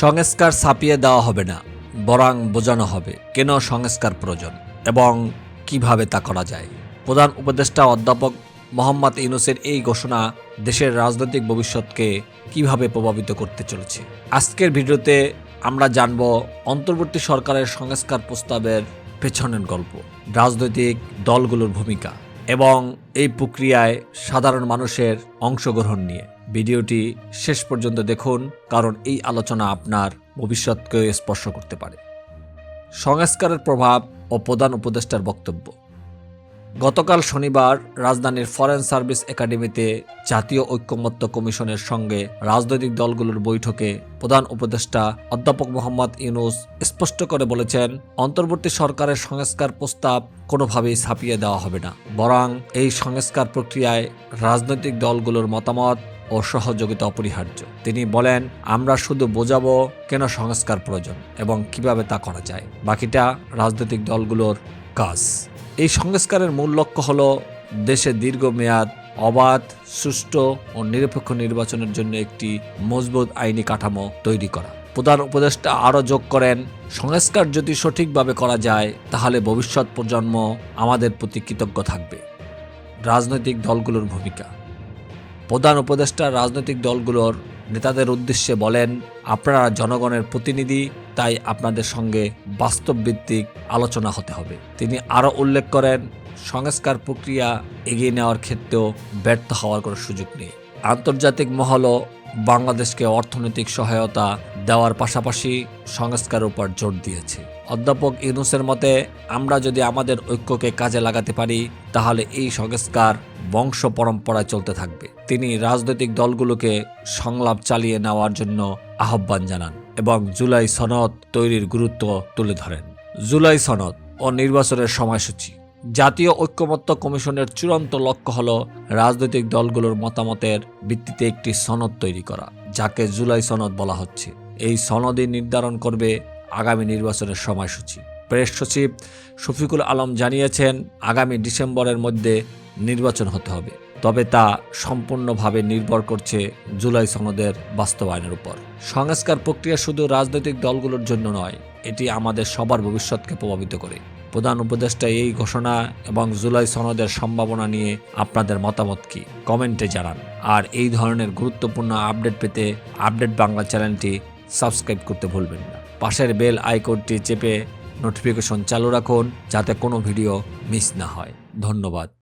সংস্কার ছাপিয়ে দেওয়া হবে না, বরং বোঝানো হবে কেন সংস্কার প্রয়োজন এবং কীভাবে তা করা যায়। প্রধান উপদেষ্টা অধ্যাপক মোহাম্মদ ইউনুসের এই ঘোষণা দেশের রাজনৈতিক ভবিষ্যৎকে কীভাবে প্রভাবিত করতে চলেছে। আজকের ভিডিওতে আমরা জানব অন্তর্বর্তী সরকারের সংস্কার প্রস্তাবের পেছনের গল্প, রাজনৈতিক দলগুলোর ভূমিকা এবং এই প্রক্রিয়ায় সাধারণ মানুষের অংশগ্রহণ নিয়ে। ভিডিওটি শেষ পর্যন্ত দেখুন, কারণ এই আলোচনা আপনার ভবিষ্যৎকে স্পর্শ করতে পারে। সংস্কারের প্রভাব ও প্রধান উপদেষ্টার বক্তব্য। গতকাল শনিবার রাজধানীর ফরেন সার্ভিস একাডেমিতে জাতীয় ঐক্যমত্য কমিশনের সঙ্গে রাজনৈতিক দলগুলোর বৈঠকে প্রধান উপদেষ্টা অধ্যাপক মোহাম্মদ ইউনুস স্পষ্ট করে বলেছেন, অন্তর্বর্তী সরকারের সংস্কার প্রস্তাব কোনোভাবেই ছাপিয়ে দেওয়া হবে না। বরং এই সংস্কার প্রক্রিয়ায় রাজনৈতিক দলগুলোর মতামত ও সহযোগিতা অপরিহার্য। তিনি বলেন, আমরা শুধু বোঝাবো কেন সংস্কার প্রয়োজন এবং কীভাবে তা করা যায়। বাকিটা রাজনৈতিক দলগুলোর কাজ। এই সংস্কারের মূল লক্ষ্য হল দেশে দীর্ঘমেয়াদ অবাধ, সুষ্ঠু ও নিরপেক্ষ নির্বাচনের জন্য একটি মজবুত আইনি কাঠামো তৈরি করা। প্রধান উপদেষ্টা আরও যোগ করেন, সংস্কার যদি সঠিকভাবে করা যায়, তাহলে ভবিষ্যৎ প্রজন্ম আমাদের প্রতি কৃতজ্ঞ থাকবে। রাজনৈতিক দলগুলোর ভূমিকা। প্রধান উপদেষ্টা রাজনৈতিক দলগুলোর নেতাদের উদ্দেশ্যে বলেন, আপনারা জনগণের প্রতিনিধি, তাই আপনাদের সঙ্গে বাস্তবভিত্তিক আলোচনা হতে হবে। তিনি আরও উল্লেখ করেন, সংস্কার প্রক্রিয়া এগিয়ে নেওয়ার ক্ষেত্রেও ব্যর্থ হওয়ার কোনো সুযোগ নেই। আন্তর্জাতিক মহলও বাংলাদেশকে অর্থনৈতিক সহায়তা দেওয়ার পাশাপাশি সংস্কারের উপর জোর দিয়েছে। অধ্যাপক ইউনুসের মতে, আমরা যদি আমাদের ঐক্যকে কাজে লাগাতে পারি, তাহলে এই সংস্কার বংশ পরম্পরায় চলতে থাকবে। তিনি রাজনৈতিক দলগুলোকে সংলাপ চালিয়ে নেওয়ার জন্য আহ্বান জানান এবং জুলাই সনদ তৈরির গুরুত্ব তুলে ধরেন। জুলাই সনদ ও নির্বাচনের সময়সূচি। জাতীয় ঐক্যমত্য কমিশনের চূড়ান্ত লক্ষ্য হল রাজনৈতিক দলগুলোর মতামতের ভিত্তিতে একটি সনদ তৈরি করা, যাকে জুলাই সনদ বলা হচ্ছে। এই সনদই নির্ধারণ করবে আগামী নির্বাচনের সময়সূচি। প্রেস সচিব শফিকুল আলম জানিয়েছেন, আগামী ডিসেম্বরের মধ্যে নির্বাচন হতে হবে। তবে তা সম্পূর্ণভাবে নির্ভর করছে জুলাই সনদের বাস্তবায়নের উপর। সংস্কার প্রক্রিয়া শুধু রাজনৈতিক দলগুলোর জন্য নয়, এটি আমাদের সবার ভবিষ্যৎকে প্রভাবিত করে। প্রধান উপদেষ্টা এই ঘোষণা এবং জুলাই সনদের সম্ভাবনা নিয়ে আপনাদের মতামত কি? কমেন্টে জানান। আর এই ধরনের গুরুত্বপূর্ণ আপডেট পেতে আপডেট বাংলা চ্যানেলটি সাবস্ক্রাইব করতে ভুলবেন না। পাশের বেল আইকনটি চেপে নোটিফিকেশন চালু রাখুন, যাতে কোনো ভিডিও মিস না হয়। ধন্যবাদ।